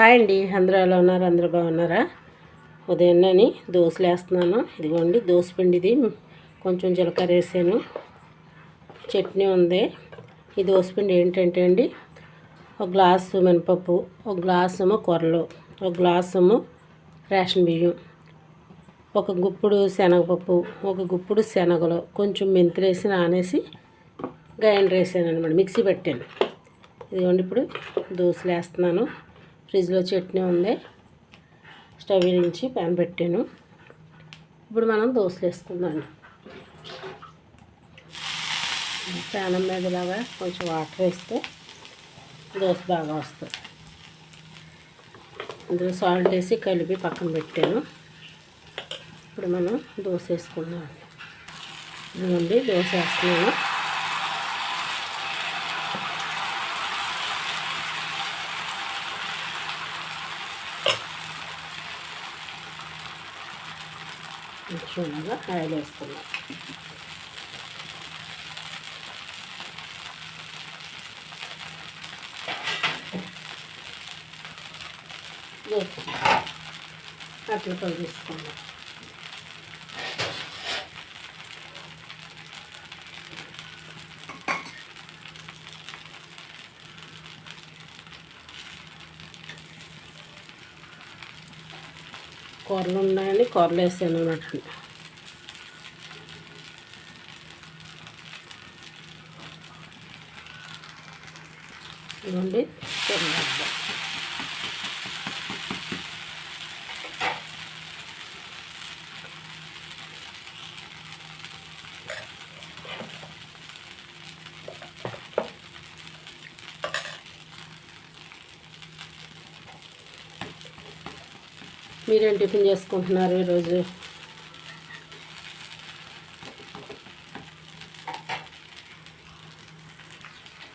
Hi అండి. అందరూ ఎలా ఉన్నారు? అందరూ బాగున్నారా? ఉదయాన్నని దోశలు వేస్తున్నాను. ఇదిగోండి దోశ పిండిది. కొంచెం జీలకర్ర వేసాను. చట్నీ ఉంది. ఈ దోశ పిండి ఏంటంటే అండి ఒక గ్లాసు మినపప్పు ఒక గ్లాసు కొరలు కొర్రలు ఒక గ్లాసు రేషన్ బియ్యం ఒక గుప్పుడు శనగపప్పు ఒక గుప్పుడు శనగలు కొంచెం మెంతులు వేసి నానేసి గ్రైండర్ వేసాను అనమాట మిక్సీ పెట్టాను. ఇదిగోండి ఇప్పుడు దోశలు వేస్తున్నాను. ఫ్రిడ్జ్లో చట్నీ ఉంది. స్టవ్ నుంచి ప్యాన్ పెట్టాను. ఇప్పుడు మనం దోశలు వేసుకుందాం. ప్యాన్ మీద ఇలాగా కొంచెం వాటర్ వేస్తే దోశ బాగా వస్తుంది. అందులో సాల్ట్ వేసి కలిపి పక్కన పెట్టాను. ఇప్పుడు మనం దోశ వేసుకుందాం. ఇదిగోండి దోశ వేస్తున్నాను. చూడగా ఆయిల్ వేసుకున్నాం అట్లా తీసుకున్నాం కూరలు ఉన్నాయని కూరలు వేసాను అన్నమాట ఇవ్వండి మీరేం టిఫిన్ చేసుకుంటున్నారు ఈరోజు?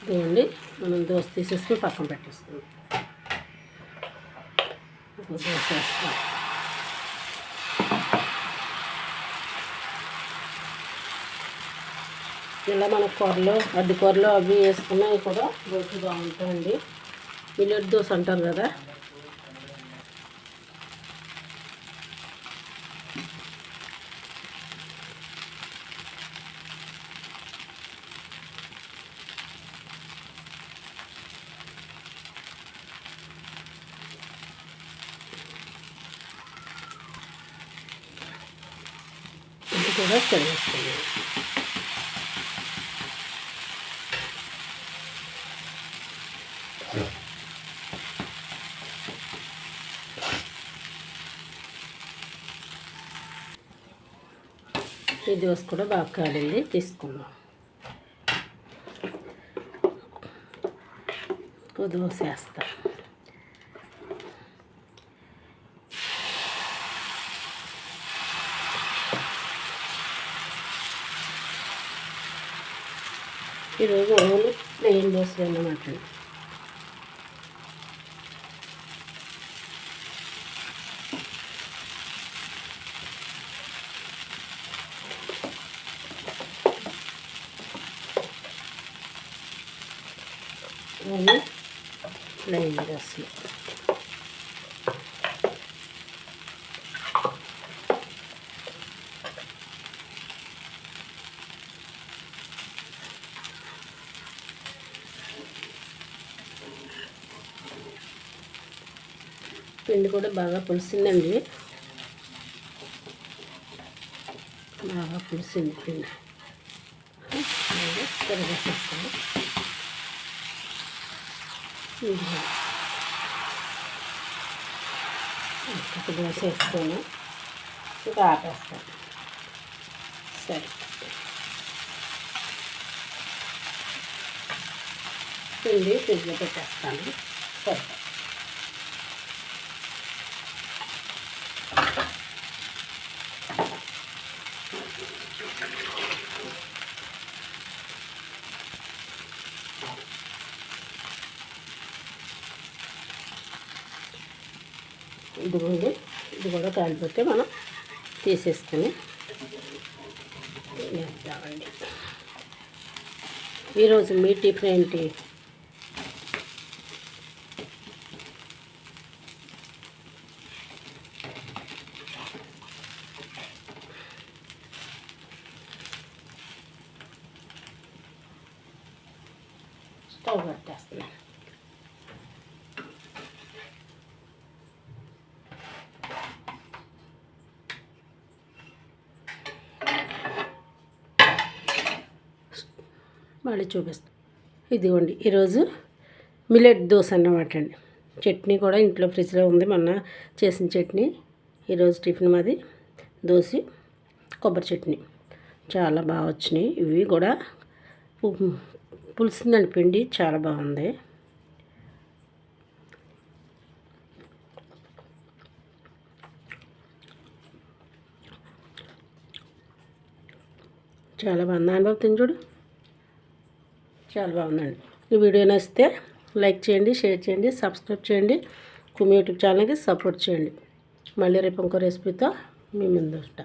ఇదిగోండి మనం దోశ తీసేసుకుని పక్కన పెట్టేసుకుందాం. దోశ వేస్తాం ఇలా మన కూరలు అడ్డు కూరలు అవి వేసుకున్నవి కూడా దోశ బాగుంటాయండి. మిల్లెట్ దోశ అంటారు కదా? ఇది కూడా చదివేస్తుంది ఈ దోశ కూడా బాగా కాలింది తీసుకుందాం దోశ వేస్తాం ఈరోజు ఓన్లీ ప్లెయిన్ దోశలు అన్నమాట ఓన్లీ ప్లెయిన్ దోశలు పిండి కూడా బాగా పులిసిందండి. బాగా పులిసింది పిండి. తిరగేసేస్తాను ఒక దోశ వేస్తాను ఇంకా ఆపేస్తాను. సరే. పిండి ఫ్రిడ్జ్లో పెట్టేస్తాను. సరే. ఇదిగోండి ఇది కూడా కాలిపోతే మనం తీసేసుకొని వేద్దామండి. ఈరోజు మీ టిఫిన్ ఏంటి? స్టవ్ పెట్టేస్తున్నాను మళ్ళీ చూపిస్తాను ఇదిగోండి ఈరోజు మిలెట్ దోశ అన్నమాట అండి. చట్నీ కూడా ఇంట్లో ఫ్రిడ్జ్లో ఉంది మొన్న చేసిన చట్నీ. ఈరోజు టిఫిన్ మాది దోశ కొబ్బరి చట్నీ. చాలా బాగా వచ్చినాయి. ఇవి కూడా పు- పులిసిందండి పిండి చాలా బాగుంది. చాలా బాగుంది. అనుభవం తిని చూడు. చాలా బాగుందండి. ఈ వీడియో నచ్చితే లైక్ చేయండి షేర్ చేయండి సబ్స్క్రైబ్ చేయండి. కుమి యూట్యూబ్ ఛానల్కి సపోర్ట్ చేయండి. మళ్ళీ రేపు ఇంకో రెసిపీతో మీ ముందు ఉంటా.